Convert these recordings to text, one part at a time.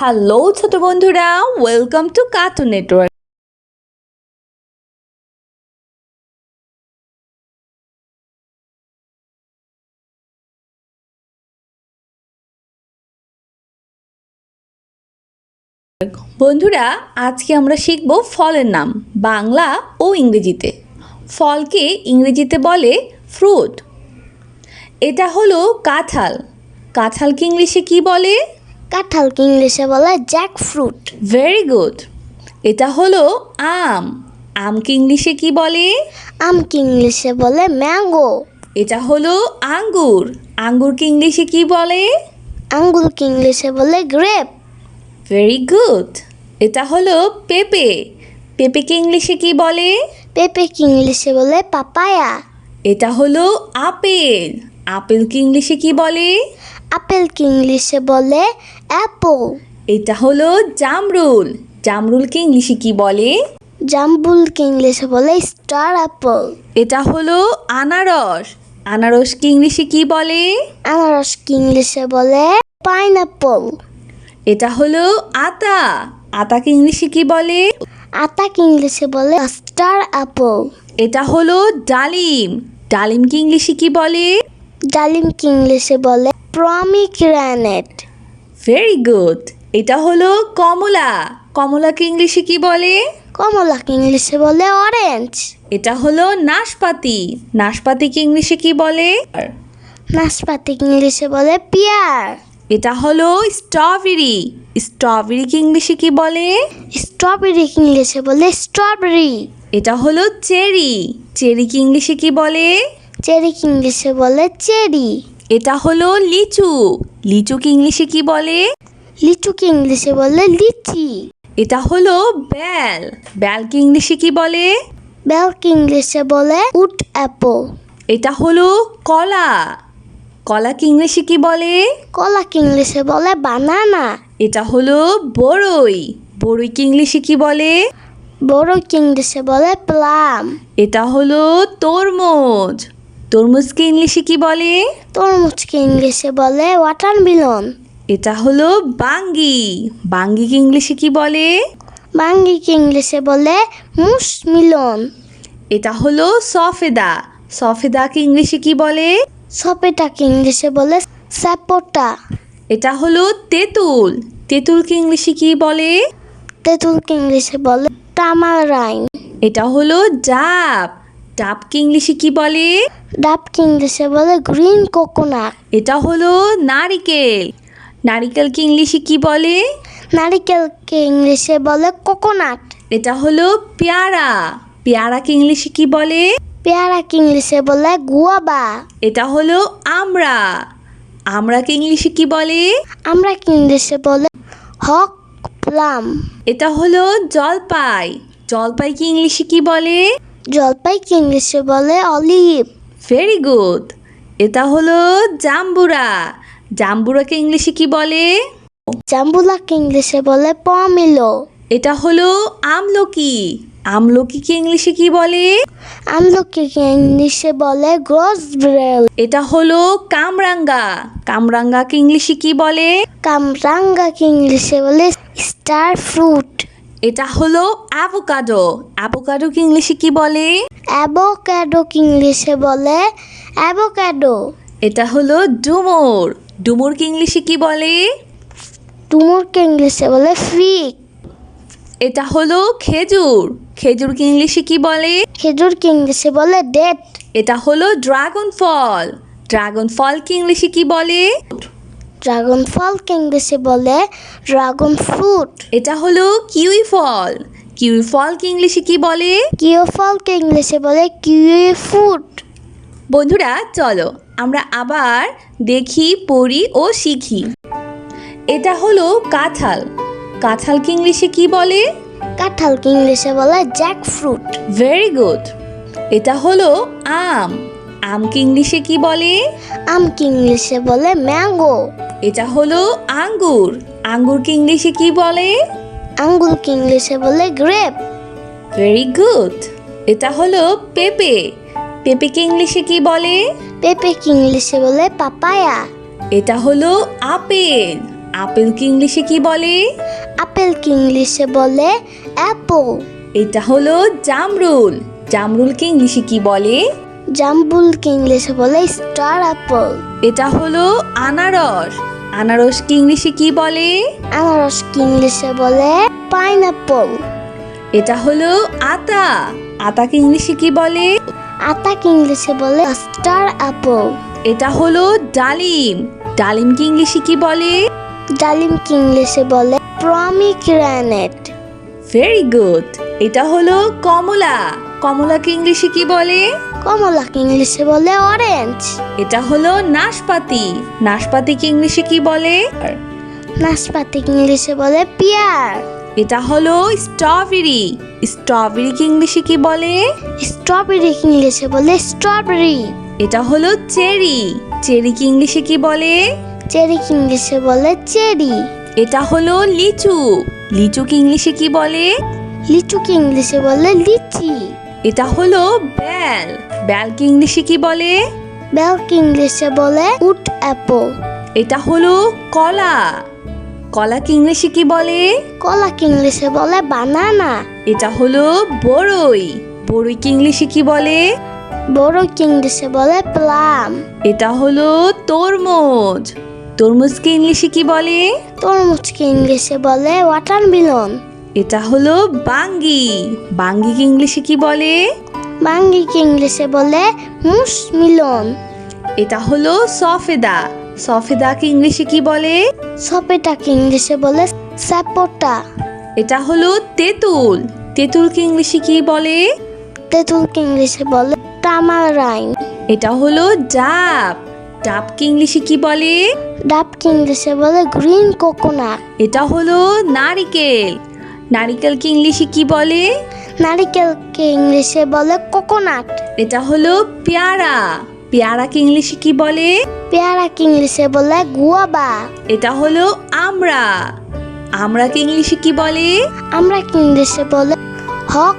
Hello ছোট বন্ধুরা welcome to cartoon network বন্ধুরা, আজকে আমরা শিখব ফলের নাম, বাংলা ও ইংরেজিতে। ফলকে ইংরেজিতে বলে ফ্রুট এটা হলো কাঁঠাল। কাঁঠালকে ইংলিশে কি বলে? কাঁঠালকে ইংলিশে বলে জ্যাক ফ্রুট। ভেরি গুড এটা হলো আম। আমকে ইংলিশে কি বলে? আমকে ইংলিশে বলে ম্যাঙ্গো। এটা হলো আঙ্গুর। আঙ্গুরকে ইংলিশে কি বলে? আঙ্গুরকে ইংলিশে বলে গ্রেপ। ভেরি গুড এটা হলো পেঁপে। পেঁপেকে ইংলিশে কি বলে? পেঁপেকে ইংলিশে বলে পাপায়া। এটা হলো আপেল। আপেলকে ইংলিশে কি বলে? আপেলকে ইংলিশে বলে অ্যাপল। এটা হলো জামরুল। জামরুলকে ইংলিশে কি বলে? জামরুলকে ইংলিশে বলে স্টার অ্যাপল। এটা হলো আনারস। আনারসকে ইংলিশে কি বলে? আনারসকে ইংলিশে বলে পাইনঅ্যাপল এটা হলো আতা। আতাকে ইংলিশে কি বলে? আতাকে ইংলিশে বলে স্টার অ্যাপল। এটা হলো ডালিম। ডালিমকে ইংলিশে কি বলে? ডালিমকে ইংলিশে বলে প্রমিগ্রানেট ভেরি গুড এটা হলো কমলা। কমলাকে ইংলিশে কি বলে? কমলাকে ইংলিশে বলে অরেঞ্জ এটা হলো নাশপাতি। নাশপাতিকে ইংলিশে কি বলে? নাশপাতিকে ইংলিশে বলে পিয়ার এটা হলো স্ট্রবেরি স্ট্রবেরিকে ইংলিশে কি বলে? স্ট্রবেরি ইংলিশে বলে স্ট্রবেরি এটা হলো চেরি। চেরিকে ইংলিশে কি বলে? চেরি ইংলিশে বলে চেরি। এটা হলো লিচু। লিচুকে ইংলিশে কি বলে? লিচুকে ইংলিশে বলে লিচি। এটা হলো বেল বেলকে ইংলিশে কি বলে? বেলকে ইংলিশে বলে উড অ্যাপল। এটা হলো কলা। কলাকে ইংলিশে কি বলে? কলাকে ইংলিশে বলে বানানা। এটা হলো বড়ই বড়ইকে ইংলিশে কি বলে? বড়কে ইংলিশে বলে প্লাম। এটা হলো তরমুজ। তরমুজকে ইংলিশে কি বলে? তরমুজকে ইংলিশে বলে ওয়াটারমেলন এটা হলো বাঙ্গি। বাঙ্গিকে ইংলিশে কি বলে? বাঙ্গিকে ইংলিশে বলে মুস মিলন। এটা হলো সফেদা। সফেদাকে ইংলিশে কি বলে? সপেটাকে ইংলিশে বলে স্যাপোটা। এটা হলো তেঁতুল। তেঁতুলকে ইংলিশে কি বলে? তেঁতুলকে ইংলিশে বলে টামারাইন এটা হলো ডাব ডাবকে ইংলিশে কি বলে? ডাবকে ইংলিশে বলে গ্রিন কোকোনাট। এটা হলো নারিকেল। নারিকেলকে ইংলিশে কি বলে? নারিকেলকে ইংলিশে বলে কোকোনাট। এটা হলো পেয়ারা। পেয়ারাকে ইংলিশে কি বলে? পেয়ারাকে ইংলিশে বলে গুয়াবা। এটা হলো আমরা। আমরাকে ইংলিশে কি বলে? আমরা ইংলিশে বলে হক প্লাম। এটা হলো জলপাই। জলপাইকে ইংলিশে কি বলে? জলপাইকে ইংলিশে বলে অলিভ। ভেরি গুড এটা হলো জাম্বুরা। জাম্বুরাকে ইংলিশে কি বলে? জাম্বুলাকে ইংলিশে বলে পমিলো। এটা হলো আমলকি। আমলকিকে ইংলিশে কি বলে? আমলকিকে ইংলিশে বলে গ্রোসব্রেল এটা হলো কামরাঙ্গা। কামরাঙ্গাকে ইংলিশে কি বলে? কামরাঙ্গাকে ইংলিশে বলে স্টার ফ্রুট। এটা হলো অ্যাভোকাডো অ্যাভোকাডোকে ইংলিশে কি বলে? অ্যাভোক্যাডোকে ইংলিশে বলে? অ্যাভোকাডো এটা হলো ডুমুর। ডুমুরকে ইংলিশে কি বলে? টুমুরকে ইংলিশে বলে? ফিক এটা হলো খেজুর। খেজুরকে ইংলিশে কি বলে? খেজুরকে ইংলিশে বলে? ডেট এটা হলো ড্রাগন ফল ড্রাগন ফলকে ইংলিশে কি বলে? ড্রাগন ফলকে ইংলিশে বলে ড্রাগন ফ্রুট। এটা হলো কিউই ফল। কিউই ফলকে ইংলিশে কি বলে? কিও ফলকে ইংলিশে বলে কিউই ফ্রুট। বন্ধুরা চলো আমরা আবার দেখি পড়ি ও শিখি। এটা হলো কাঁঠাল। কাঁঠালকে ইংলিশে কি বলে? কাঁঠালকে ইংলিশে বলে জ্যাক ফ্রুট। ভেরি গুড এটা হলো আম। আমকে ইংলিশে কি বলে? আমকে ইংলিশে বলে ম্যাঙ্গো। এটা হলো আঙ্গুর। আঙ্গুরকে ইংলিশে কি বলে? আঙ্গুরকে ইংলিশে বলে গ্রেপ। ভেরি গুড এটা হলো পেঁপে। পেঁপেকে ইংলিশে কি বলে? পেঁপেকে ইংলিশে বলে পাপায়া। এটা হলো আপেল। আপেলকে ইংলিশে কি বলে? আপেলকে ইংলিশে বলে অ্যাপল। এটা হলো জামরুল। জামরুলকে ইংলিশে কি বলে? জাম্বুলকে ইংলিশে বলে স্টার অ্যাপল এটা হলো আনারস। আনারসকে ইংলিশে কি বলে? আনারসকে ইংলিশে বলে পাইনঅ্যাপল এটা হলো আতা। আতাকে ইংলিশে কি বলে? আতাকে ইংলিশে বলে স্টার অ্যাপল এটা হলো ডালিম। ডালিমকে ইংলিশে কি বলে? ডালিমকে ইংলিশে বলে প্রমিগ্রানেট ভেরি গুড এটা হলো কমলা। কমলাকে ইংলিশে কি বলে? কমলাকে ইংলিশে বলে অরেঞ্জ এটা হলো নাশপাতি। নাশপাতিকে ইংলিশে কি বলে? নাশপাতিকে ইংলিশে বলে পিয়ার এটা হলো স্ট্রবেরি স্ট্রবেরিকে ইংলিশে কি বলে? স্ট্রবেরিকে ইংলিশে বলে স্ট্রবেরি এটা হলো চেরি চেরিকে ইংলিশে কি বলে? চেরিকে ইংলিশে বলে চেরি এটা হলো লিচু। লিচুকে ইংলিশে কি বলে? লিচুকে ইংলিশে বলে লিচি। এটা হলো বেল বেলকে ইংলিশে কি বলে? বেলকে ইংলিশে বলে উড অ্যাপল এটা হলো কলা। কলাকে ইংলিশে কি বলে? কলাকে ইংলিশে বলে বানানা। এটা হলো বড়ই বড়ইকে ইংলিশে কি বলে? বড়কে ইংলিশে বলে প্লাম। এটা হলো তরমুজ। তরমুজকে ইংলিশে কি বলে? তরমুজকে ইংলিশে বলে ওয়াটারমেলন। এটা হলো বাঙ্গি। বাঙ্গিকে ইংলিশে কি বলে? বাঙ্গিকে ইংলিশে বলে মুস মিলন। এটা হলো সফেদা। সফেদাকে ইংলিশে কি বলে? সপেটাকে ইংলিশে বলে স্যাপোটা। এটা হলো তেঁতুল। তেঁতুলকে ইংলিশে কি বলে? তেঁতুলকে ইংলিশে বলে টামারাইন এটা হলো ডাব। ডাবকে ইংলিশে কি বলে? ডাবকে ইংলিশে বলে গ্রিন কোকোনাট। এটা হলো নারিকেল। নারিকেলকে ইংলিশে কি বলে? নারিকেলকে ইংলিশে বলে কোকোনাট। এটা হলো পেয়ারা। পেয়ারাকে ইংলিশে কি বলে? পেয়ারাকে ইংলিশে বলে গুয়াবা। এটা হলো আমরা। আমরাকে ইংলিশে কি বলে? আমরা ইংলিশে বলে হক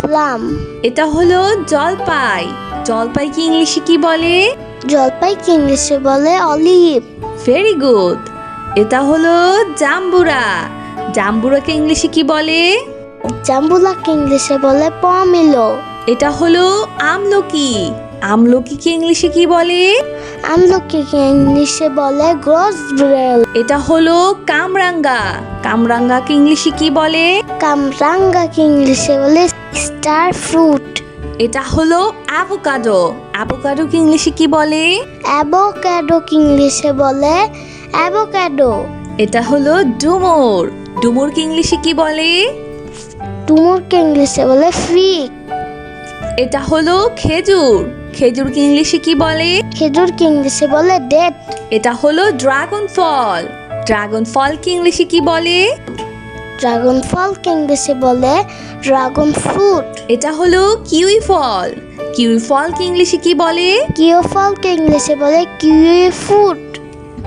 প্লাম। এটা হলো জলপাই। জলপাইকে ইংলিশে কি বলে? জলপাইকে ইংলিশে বলে অলিভ। ভেরি গুড এটা হলো জাম্বুরা। জাম্বুরাকে ইংলিশে কি বলে? জাম্বুলাকে ইংলিশে বলে পমিলো। এটা হলো আমলকি। আমলকিকে ইংলিশে কি বলে? আমলকিকে ইংলিশে বলে গ্রস ব্রেল এটা হলো কামরাঙ্গা। কামরাঙ্গাকে ইংলিশে কি বলে? কামরাঙ্গাকে ইংলিশে বলে স্টার ফ্রুট। এটা হলো অ্যাভোকাডো। অ্যাভোকাডোকে ইংলিশে কি বলে? অ্যাভোক্যাডোকে ইংলিশে বলে অ্যাভোক্যাডো। এটা হলো ডুমুর। ডুমুরকে ইংলিশে কি বলে? টুমুরকে ইংলিশে বলে ফিক এটা হলো খেজুর। খেজুরকে ইংলিশে কি বলে? খেজুরকে ইংলিশে বলে ডেট এটা হলো ড্রাগন ফল ড্রাগন ফলকে ইংলিশে কি বলে? ড্রাগন ফলকে ইংলিশে বলে ড্রাগন ফ্রুট এটা হলো কিউই ফল কিউই ফলকে ইংলিশে কি বলে? কিও ফলকে ইংলিশে বলে কিউই ফ্রুট